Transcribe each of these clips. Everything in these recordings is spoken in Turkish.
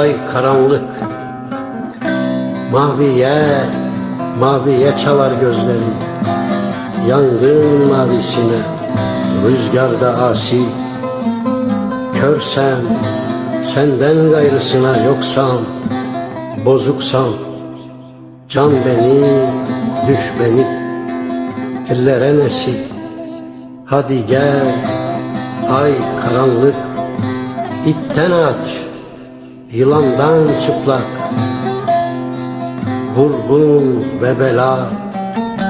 ay karanlık. Maviye, maviye çalar gözleri Yangın mavisine, rüzgarda asi. Körsem, senden gayrısına yoksam Bozuksam, can beni, düş beni. Ellere nesip, hadi gel Ay karanlık, itten aç Yılandan çıplak Vurgun ve bela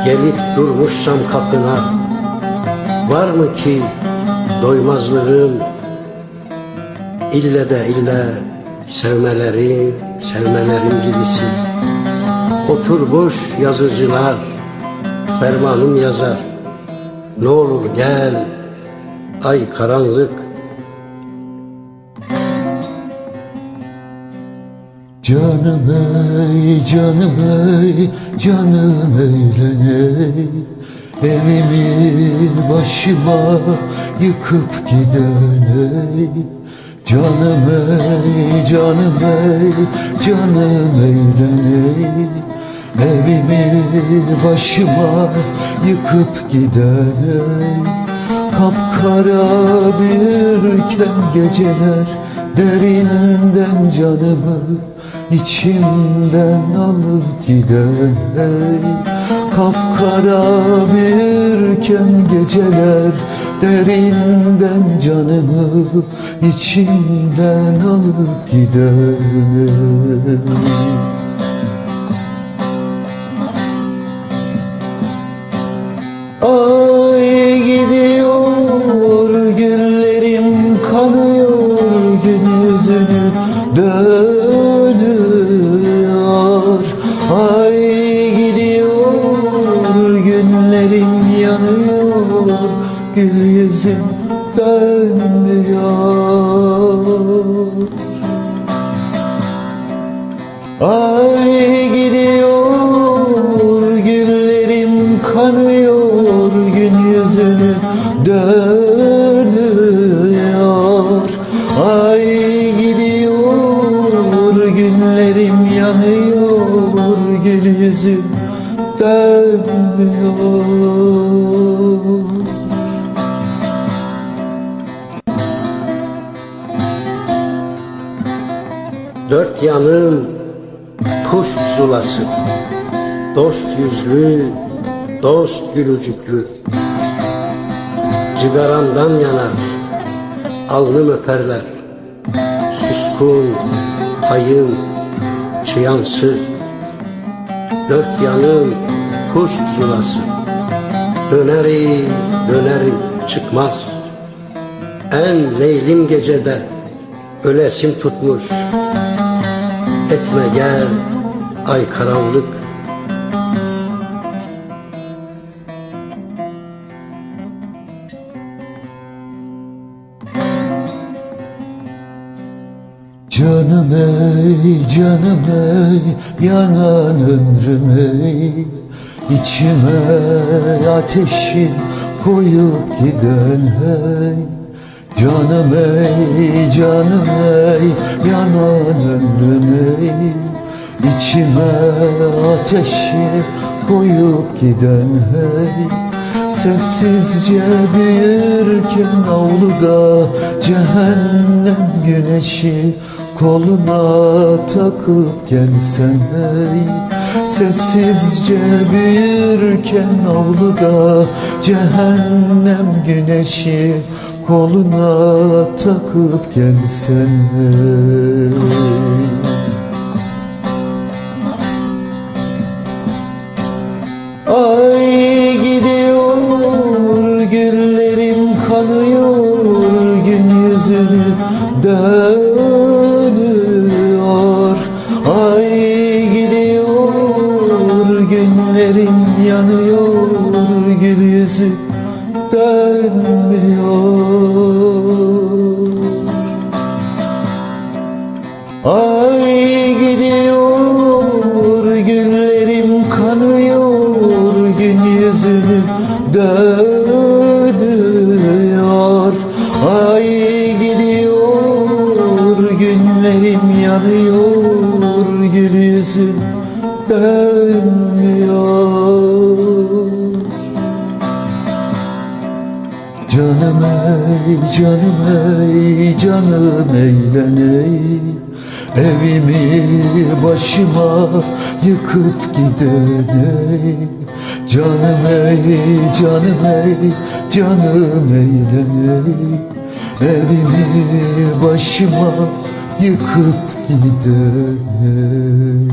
Gelip durmuşsam kapına Var mı ki doymazlığım İlle de ille sevmeleri Sevmelerim gibisi. Oturmuş yazıcılar Fermanım yazar. Ne olur gel Ay karanlık Canım ey, canım ey, canım eğleney Evimi başıma yıkıp gideney Canım ey, canım ey, canım eğleney Evimi başıma yıkıp gideney Kapkara büyürken geceler Derinden canımı içimden alıp giden ey Kapkara büyürken geceler Derinden canımı içimden alıp giden ey yüzüm dönmüyor Ay gidiyor güllerim kanıyor gün yüzünü dönüyor. Ay gidiyor günlerim yanıyor gül yüzüm dönmüyor Dört yanım kuş zulası Dost yüzlü, dost gülücüklü. Cigaramdan yanar, alnım öperler. Suskun, hayın, çıyansı. Dört yanım kuş zulası Dönerim, dönerim çıkmaz. En leylim gecede ölesim tutmuş Ay karanlık. Canım ey, canım ey, yanan ömrüm ey. İçime ateşi koyup giden hey. Canım ey, canım ey, yanan ömrüm ey İçime ateşi koyup giden hey Sessizce büyürken avluda cehennem güneşi koluna takıp gelsen ey Sessizce büyürken avluda cehennem güneşi koluna takıp gelsen ey günlerim yanıyor gül yüzü dönmüyor. Ay gidiyor güllerim kanıyor gün yüzünü dönüyor. Ay gidiyor günlerim yanıyor Gül yüzün dönmüyor canım ey, canım eğlen ey. Evimi başıma yıkıp giden ey. Canım ey, canım ey, canım eğlen ey. Evimi başıma yıkıp giden ey